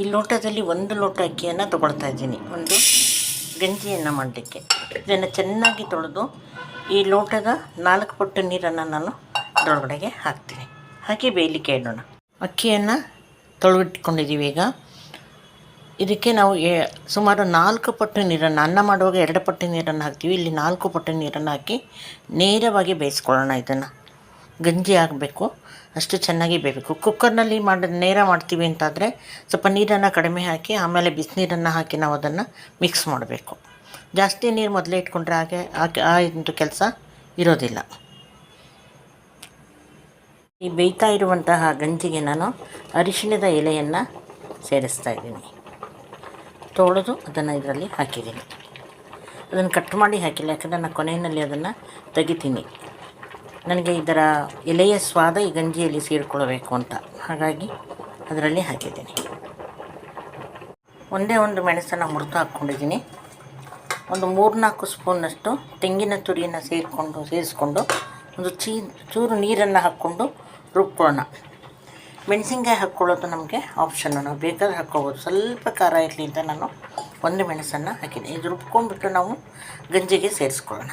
ಈ ಲೋಟದಲ್ಲಿ ಒಂದು ಲೋಟ ಅಕ್ಕಿಯನ್ನು ತೊಗೊಳ್ತಾ ಇದ್ದೀನಿ. ಒಂದು ಗಂಜಿಯನ್ನು ಮಾಡಲಿಕ್ಕೆ. ಇದನ್ನು ಚೆನ್ನಾಗಿ ತೊಳೆದು ಈ ಲೋಟದ ನಾಲ್ಕು ಪಟ್ಟು ನೀರನ್ನು ನಾನು ಅದರೊಳಗಡೆಗೆ ಹಾಕ್ತೀನಿ. ಹಾಕಿ ಬೇಯಲಿಕ್ಕೆ ಇಡೋಣ ಅಕ್ಕಿಯನ್ನು ತೊಳೆದಿಟ್ಕೊಂಡಿದ್ದೀವಿ ಈಗ. ಇದಕ್ಕೆ ನಾವು ಸುಮಾರು ನಾಲ್ಕು ಪಟ್ಟು ನೀರನ್ನು, ಅನ್ನ ಮಾಡುವಾಗ ಎರಡು ಪಟ್ಟು ನೀರನ್ನು ಹಾಕ್ತೀವಿ. ಇಲ್ಲಿ ನಾಲ್ಕು ಪಟ್ಟು ನೀರನ್ನು ಹಾಕಿ ನೇರವಾಗಿ ಬೇಯಿಸ್ಕೊಳ್ಳೋಣ ಇದನ್ನು. ಗಂಜಿ ಆಗಬೇಕು, ಅಷ್ಟು ಚೆನ್ನಾಗಿ ಬೇಯಬೇಕು. ಕುಕ್ಕರ್ನಲ್ಲಿ ಮಾಡಿ, ನೇರ ಮಾಡ್ತೀವಿ ಅಂತಾದರೆ ಸ್ವಲ್ಪ ನೀರನ್ನು ಕಡಿಮೆ ಹಾಕಿ, ಆಮೇಲೆ ಬಿಸಿನೀರನ್ನು ಹಾಕಿ ನಾವು ಅದನ್ನು ಮಿಕ್ಸ್ ಮಾಡಬೇಕು. ಜಾಸ್ತಿ ನೀರು ಮೊದಲೇ ಇಟ್ಕೊಂಡ್ರೆ ಹಾಗೆ ಆ ಇದು ಕೆಲಸ ಇರೋದಿಲ್ಲ. ಈ ಬೇಯ್ತಾ ಇರುವಂತಹ ಗಂಜಿಗೆ ನಾನು ಅರಿಶಿಣದ ಎಲೆಯನ್ನು ಸೇರಿಸ್ತಾ ಇದ್ದೀನಿ. ತೊಳೆದು ಅದನ್ನು ಇದರಲ್ಲಿ ಹಾಕಿದ್ದೀನಿ. ಅದನ್ನು ಕಟ್ ಮಾಡಿ ಹಾಕಿಲ್ಲ, ಯಾಕಂದರೆ ನಾನು ಕೊನೆಯಲ್ಲಿ ಅದನ್ನು ತೆಗಿತೀನಿ. ನನಗೆ ಇದರ ಎಲೆಯ ಸ್ವಾದ ಈ ಗಂಜಿಯಲ್ಲಿ ಸೇರಿಕೊಳ್ಳಬೇಕು ಅಂತ. ಹಾಗಾಗಿ ಅದರಲ್ಲಿ ಹಾಕಿದ್ದೀನಿ. ಒಂದೇ ಒಂದು ಮೆಣಸನ್ನು ಮುರಿದು ಹಾಕ್ಕೊಂಡಿದ್ದೀನಿ. ಒಂದು ಮೂರ್ನಾಲ್ಕು ಸ್ಪೂನಷ್ಟು ತೆಂಗಿನ ತುರಿಯನ್ನು ಸೇರಿಕೊಂಡು, ಸೇರಿಸ್ಕೊಂಡು ಒಂದು ಚೀ, ಚೂರು ನೀರನ್ನು ಹಾಕ್ಕೊಂಡು ರುಬ್ಕೊಳ್ಳೋಣ. ಮೆಣಸಿನ್ಕಾಯಿ ಹಾಕ್ಕೊಳ್ಳೋದು ನಮಗೆ ಆಪ್ಷನ್ ನಾವು ಬೇಕಾದ್ರೆ ಹಾಕ್ಕೊಬೋದು ಸ್ವಲ್ಪ ಖಾರ ಇರಲಿ ಅಂತ ನಾನು ಒಂದು ಮೆಣಸನ್ನು ಹಾಕಿದ್ದೀನಿ. ಇದು ರುಬ್ಕೊಂಡ್ಬಿಟ್ಟು ನಾವು ಗಂಜಿಗೆ ಸೇರಿಸ್ಕೊಳ್ಳೋಣ.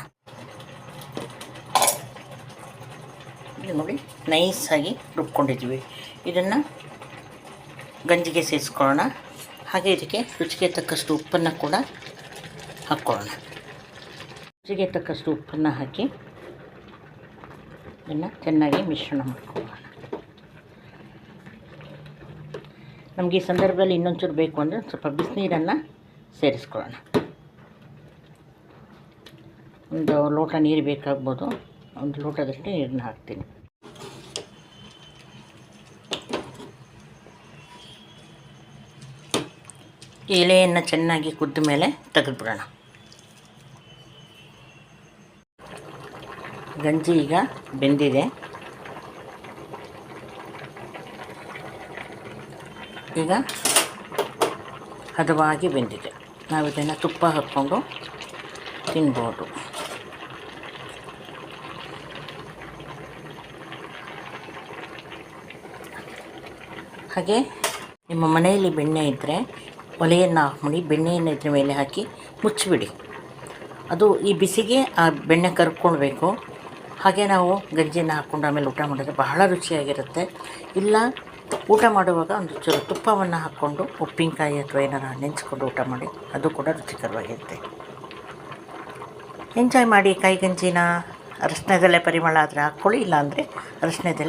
ಇದು ನೋಡಿ, ನೈಸಾಗಿ ರುಬ್ಕೊಂಡಿದ್ದೀವಿ. ಇದನ್ನು ಗಂಜಿಗೆ ಸೇರಿಸ್ಕೊಳ್ಳೋಣ. ಹಾಗೆ ಇದಕ್ಕೆ ರುಚಿಗೆ ತಕ್ಕಷ್ಟು ಉಪ್ಪನ್ನು ಕೂಡ ಹಾಕ್ಕೊಳ್ಳೋಣ. ರುಚಿಗೆ ತಕ್ಕಷ್ಟು ಉಪ್ಪನ್ನು ಹಾಕಿ ಇದನ್ನು ಚೆನ್ನಾಗಿ ಮಿಶ್ರಣ ಮಾಡ್ಕೊಳ್ಳೋಣ. ನಮಗೆ ಈ ಸಂದರ್ಭದಲ್ಲಿ ಇನ್ನೊಂಚೂರು ಬೇಕು ಅಂದರೆ ಸ್ವಲ್ಪ ಬಿಸಿನೀರನ್ನು ಸೇರಿಸ್ಕೊಳ್ಳೋಣ. ಒಂದು ಲೋಟ ನೀರು ಬೇಕಾಗ್ಬೋದು. ಒಂದು ಲೋಟದಷ್ಟು ನೀರನ್ನ ಹಾಕ್ತೀನಿ. ಎಲೆಯನ್ನು ಚೆನ್ನಾಗಿ ಕುದ್ದ ಮೇಲೆ ತೆಗೆದುಬಿಡೋಣ. ಗಂಜಿ ಈಗ ಬೆಂದಿದೆ. ಈಗ ಹದವಾಗಿ ಬೆಂದಿದೆ. ನಾವು ಇದನ್ನು ತುಪ್ಪ ಹಾಕ್ಕೊಂಡು ತಿನ್ಬೋದು. ಹಾಗೆ ನಿಮ್ಮ ಮನೆಯಲ್ಲಿ ಬೆಣ್ಣೆ ಇದ್ದರೆ ಒಲೆಯನ್ನು ಆಫ್ ಮಾಡಿ ಬೆಣ್ಣೆಯನ್ನು ಇದ್ರ ಮೇಲೆ ಹಾಕಿ ಮುಚ್ಚಿಬಿಡಿ. ಅದು ಈ ಬಿಸಿಗೆ ಆ ಬೆಣ್ಣೆ ಕರ್ಕೊಳ್ಬೇಕು ಹಾಗೆ ನಾವು ಗಂಜಿಯನ್ನು ಹಾಕ್ಕೊಂಡು ಆಮೇಲೆ ಊಟ ಮಾಡಿದ್ರೆ ಬಹಳ ರುಚಿಯಾಗಿರುತ್ತೆ. ಇಲ್ಲ, ಊಟ ಮಾಡುವಾಗ ಒಂದು ಚೂರು ತುಪ್ಪವನ್ನು ಹಾಕ್ಕೊಂಡು, ಉಪ್ಪಿನಕಾಯಿ ಅಥವಾ ಏನಾರು ನೆಂಚ್ಕೊಂಡು ಊಟ ಮಾಡಿ, ಅದು ಕೂಡ ರುಚಿಕರವಾಗಿರುತ್ತೆ. ಎಂಜಾಯ್ ಮಾಡಿ ಕಾಯಿ ಗಂಜಿನ ಅರಶಿನದಲ್ಲೇ ಪರಿಮಳ ಆದರೆ ಹಾಕ್ಕೊಳ್ಳಿ, ಇಲ್ಲಾಂದರೆ ಅರಶಿನದಲ್ಲೇ